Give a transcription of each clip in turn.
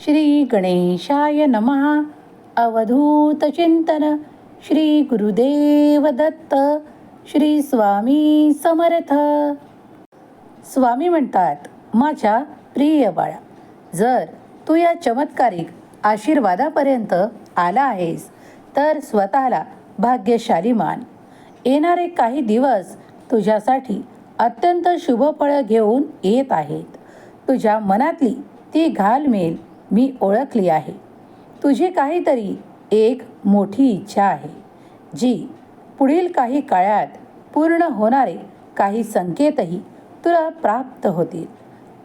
श्री गणेशाय नमः। अवधूत चिंतन। श्री गुरुदेव दत्त श्री स्वामी समर्थ। स्वामी म्हणतात माझ्या प्रिय बाळा जर तू या चमत्कारिक आशीर्वादापर्यंत आला आहेस तर स्वतःला भाग्यशाली मान. येणारे काही दिवस तुझ्यासाठी अत्यंत शुभफळं घेऊन येत आहेत. तुझ्या मनातली ती घालमेल मी ओळखली आहे. तुझी काहीतरी एक मोठी इच्छा आहे जी पुढील काही काळात पूर्ण होणारे काही संकेतही तुला प्राप्त होतील.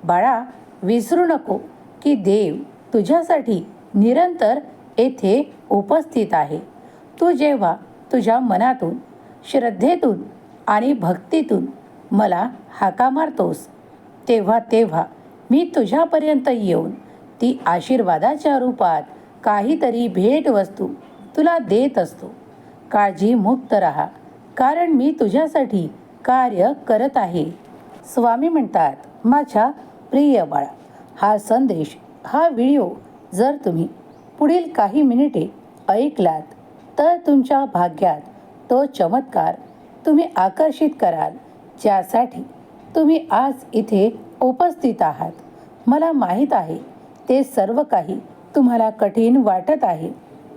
बाळा विसरू नको की देव तुझ्यासाठी निरंतर येथे उपस्थित आहे. तू जेव्हा तुझ्या मनातून श्रद्धेतून आणि भक्तीतून मला हाका मारतोस तेव्हा तेव्हा मी तुझ्यापर्यंत येऊन ती आशीर्वादाच्या रूपात काहीतरी भेटवस्तू तुला देत असतो. काळजी मुक्त राहा कारण मी तुझ्यासाठी कार्य करत आहे. स्वामी म्हणतात माझ्या प्रिय बाळा हा संदेश हा व्हिडिओ जर तुम्ही पुढील काही मिनिटे ऐकलात तर तुमच्या भाग्यात तो चमत्कार तुम्ही आकर्षित कराल ज्यासाठी तुम्ही आज इथे उपस्थित आहात. मला माहीत आहे ते सर्व काही तुम्हाला कठीण वाटत आहे.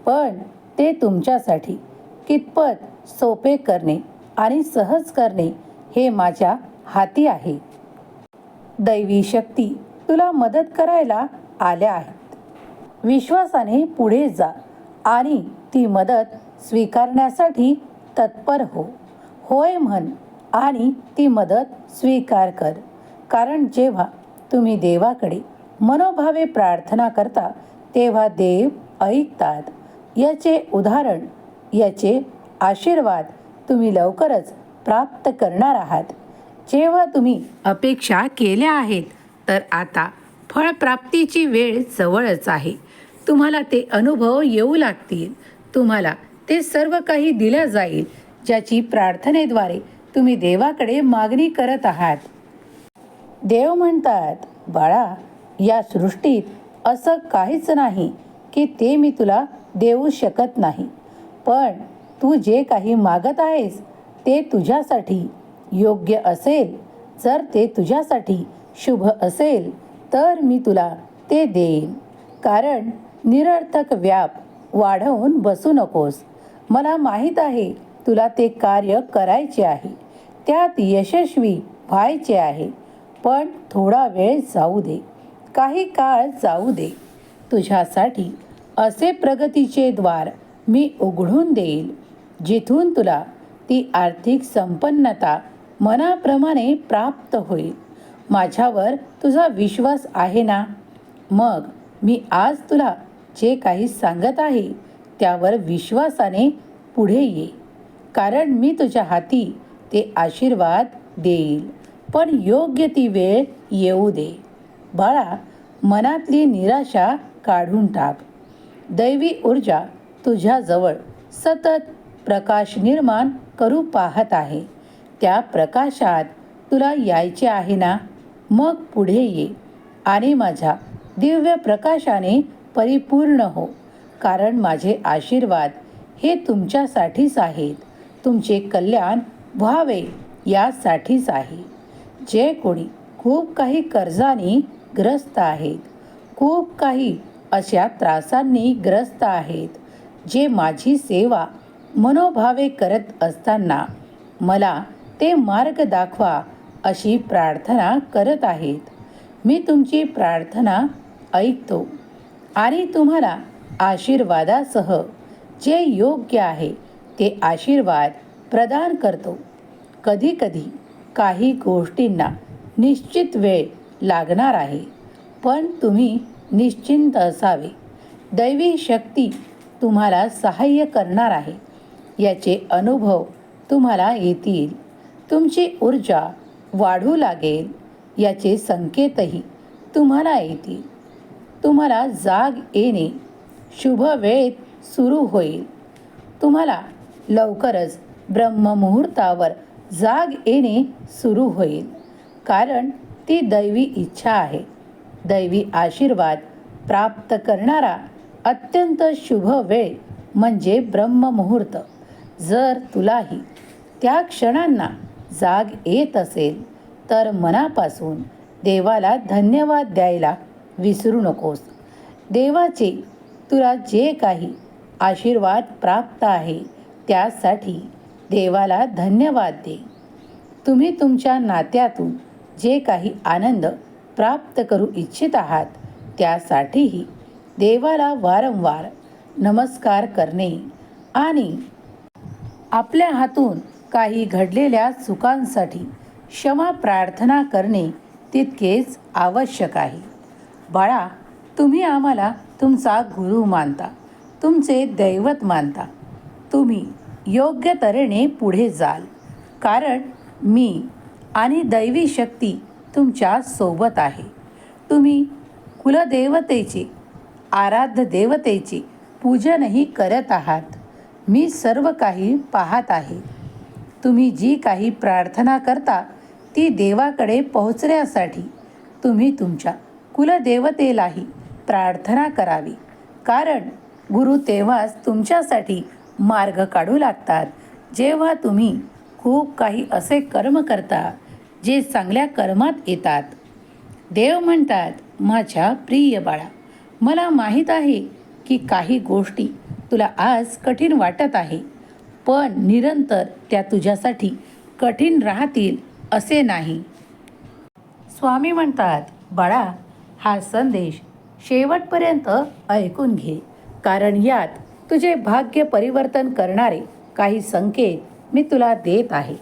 पण ते तुमच्यासाठी. कितपत सोपे करणे आणि सहज करणे हे माझ्या हाती आहे. दैवी शक्ती तुला मदत करायला आल्या आहेत. विश्वासाने पुढे जा आणि ती मदत स्वीकारण्यासाठी तत्पर हो. होय म्हण आणि ती मदत स्वीकार कर. कारण जेव्हा तुम्ही देवाकडे मनोभावे प्रार्थना करता तेव्हा देव ऐकतात. याचे उदाहरण याचे आशीर्वाद तुम्ही लवकरच प्राप्त करणार आहात. जेव्हा तुम्ही अपेक्षा केल्या आहेत तर आता फळप्राप्तीची वेळ जवळच आहे. तुम्हाला ते अनुभव येऊ लागतील. तुम्हाला ते सर्व काही दिलं जाईल ज्याची प्रार्थनेद्वारे तुम्ही देवाकडे मागणी करत आहात. देव म्हणतात बाळा या सृष्टीत असं काहीच नाही की ते मी तुला देऊ शकत नाही. पण तू जे काही मागत आहेस ते तुझ्यासाठी योग्य असेल. जर ते तुझ्यासाठी शुभ असेल तर मी तुला ते देईन. कारण निरर्थक व्याप वाढवून बसू नकोस. मला माहीत आहे तुला ते कार्य करायचे आहे. त्यात यशस्वी व्हायचे आहे. पण थोडा वेळ जाऊ दे. काही काळ जाऊ दे. तुझ्यासाठी असे प्रगतीचे द्वार मी उघडून देईल जिथून तुला ती आर्थिक संपन्नता मनाप्रमाणे प्राप्त होईल. माझ्यावर तुझा विश्वास आहे ना? मग मी आज तुला जे काही सांगत आहे त्यावर विश्वासाने पुढे ये. कारण मी तुझ्या हाती ते आशीर्वाद देईल. पण योग्य ती वेळ येऊ दे. बाळा मनातली निराशा काढून टाक. दैवी ऊर्जा तुझ्याजवळ सतत प्रकाश निर्माण करू पाहत आहे. त्या प्रकाशात तुला यायचे आहे ना? मग पुढे ये आणि माझ्या दिव्य प्रकाशाने परिपूर्ण हो कारण माझे आशीर्वाद हे तुमच्यासाठीच आहेत. तुमचे कल्याण व्हावे यासाठीच आहे. जे कोणी खूप काही कर्जाने ग्रस्त आहेत. खूप काही अशा त्रासांनी ग्रस्त आहेत जे माझी सेवा मनोभावे करत असताना मला ते मार्ग दाखवा अशी प्रार्थना करत आहेत. मी तुमची प्रार्थना ऐकतो आणि तुम्हाला आशीर्वादासह जे योग्य आहे ते आशीर्वाद प्रदान करतो. कधीकधी काही गोष्टींना निश्चित वेळ लागणार आहे. पण तुम्ही निश्चिंत असावे. दैवी शक्ती तुम्हाला सहाय्य करणार आहे. याचे अनुभव तुम्हाला येतील. तुमची ऊर्जा वाढू लागेल. याचे संकेतही तुम्हाला येतील. तुम्हाला जाग येणे शुभ वेळेत सुरू होईल. तुम्हाला लवकरच ब्रह्ममुहूर्तावर जाग येणे सुरू होईल. कारण ती दैवी इच्छा आहे. दैवी आशीर्वाद प्राप्त करणारा अत्यंत शुभ वेळ म्हणजे ब्रह्ममुहूर्त. जर तुलाही त्या क्षणांना जाग येत असेल तर मनापासून देवाला धन्यवाद द्यायला विसरू नकोस. देवाचे तुला जे काही आशीर्वाद प्राप्त आहे त्यासाठी देवाला धन्यवाद दे. तुम्ही तुमच्या नात्यातून जे काही आनंद प्राप्त करू इच्छित आहात त्यासाठीही देवाला वारंवार नमस्कार करणे आणि आपल्या हातून काही घडलेल्या चुकांसाठी क्षमा प्रार्थना करणे तितकेच आवश्यक आहे. बाळा तुम्ही आम्हाला तुमचा गुरु मानता तुमचे दैवत मानता. तुम्ही योग्य तऱ्हेने पुढे जाल. कारण मी आणि दैवी शक्ती तुमच्यासोबत आहे. तुम्ही कुलदेवतेचे आराध्य देवतेचे पूजनही करत आहात. मी सर्व काही पाहत आहे. तुम्ही जी काही प्रार्थना करता ती देवाकडे पोहोचण्यासाठी तुम्ही तुमच्या कुलदेवतेलाही प्रार्थना करावी. कारण गुरु तेव्हाच तुमच्यासाठी मार्ग काढू लागतात. जेव्हा तुम्ही खूप काही असे कर्म करता जे चांगल्या कर्मात येतात. देव म्हणतात माझ्या प्रिय बाळा मला माहीत आहे की काही गोष्टी तुला आज कठीण वाटत आहे पण निरंतर त्या तुझ्यासाठी कठीण राहतील असे नाही. स्वामी म्हणतात बाळा हा संदेश शेवटपर्यंत ऐकून घे कारण यात तुझे भाग्य परिवर्तन करणारे काही संकेत मी तुला देत आहे.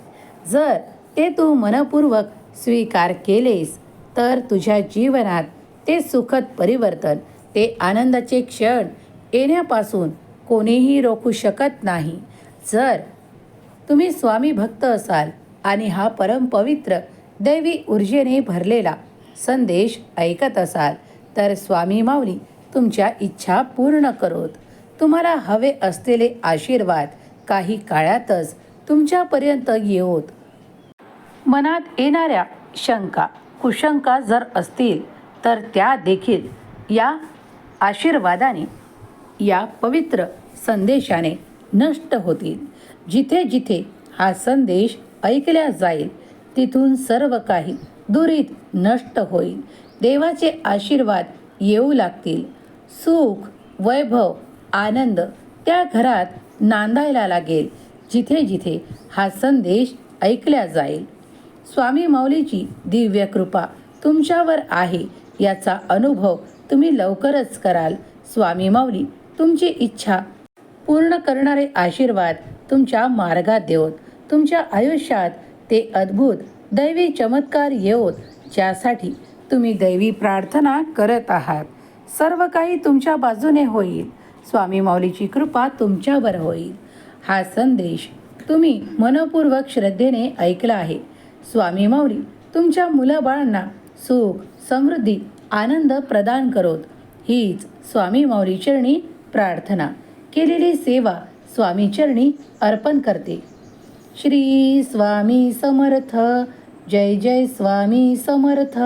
जर ते तू मनपूर्वक स्वीकार केलेस तर तुझ्या जीवनात ते सुखद परिवर्तन ते आनंदाचे क्षण येण्यापासून कोणीही रोखू शकत नाही. जर तुम्ही स्वामी भक्त असाल आणि हा परमपवित्र दैवी ऊर्जेने भरलेला संदेश ऐकत असाल तर स्वामी माऊली तुमच्या इच्छा पूर्ण करोत. तुम्हाला हवे असलेले आशीर्वाद काही काळातच तुमच्यापर्यंत येऊत मनात येणाऱ्या शंका कुशंका जर असतील तर त्या देखील या आशीर्वादाने या पवित्र संदेशाने नष्ट होतील. जिथे जिथे हा संदेश ऐकल्या जाईल तिथून सर्व काही दुरीत नष्ट होईल. देवाचे आशीर्वाद येऊ लागतील. सुख वैभव आनंद त्या घरात नांदायला लागेल. जिथे जिथे हा संदेश ऐकल्या जाईल. स्वामी माऊलीची दिव्य कृपा तुमच्यावर आहे याचा अनुभव तुम्ही लवकरच कराल. स्वामी माऊली तुमची इच्छा पूर्ण करणारे आशीर्वाद तुमच्या मार्गात देवत. तुमच्या आयुष्यात ते अद्भुत दैवी चमत्कार येवोत ज्यासाठी तुम्ही दैवी प्रार्थना करत आहात. सर्व काही तुमच्या बाजूने होईल. स्वामी माऊलीची कृपा तुमच्यावर होईल. हा संदेश तुम्ही मनपूर्वक श्रद्धेने ऐकला आहे. स्वामी माऊली तुमच्या मुलाबाळांना सुख समृद्धी आनंद प्रदान करोत. हीच स्वामी माऊली चरणी प्रार्थना. केलेली सेवा स्वामी चरणी अर्पण करते. श्री स्वामी समर्थ. जय जय स्वामी समर्थ.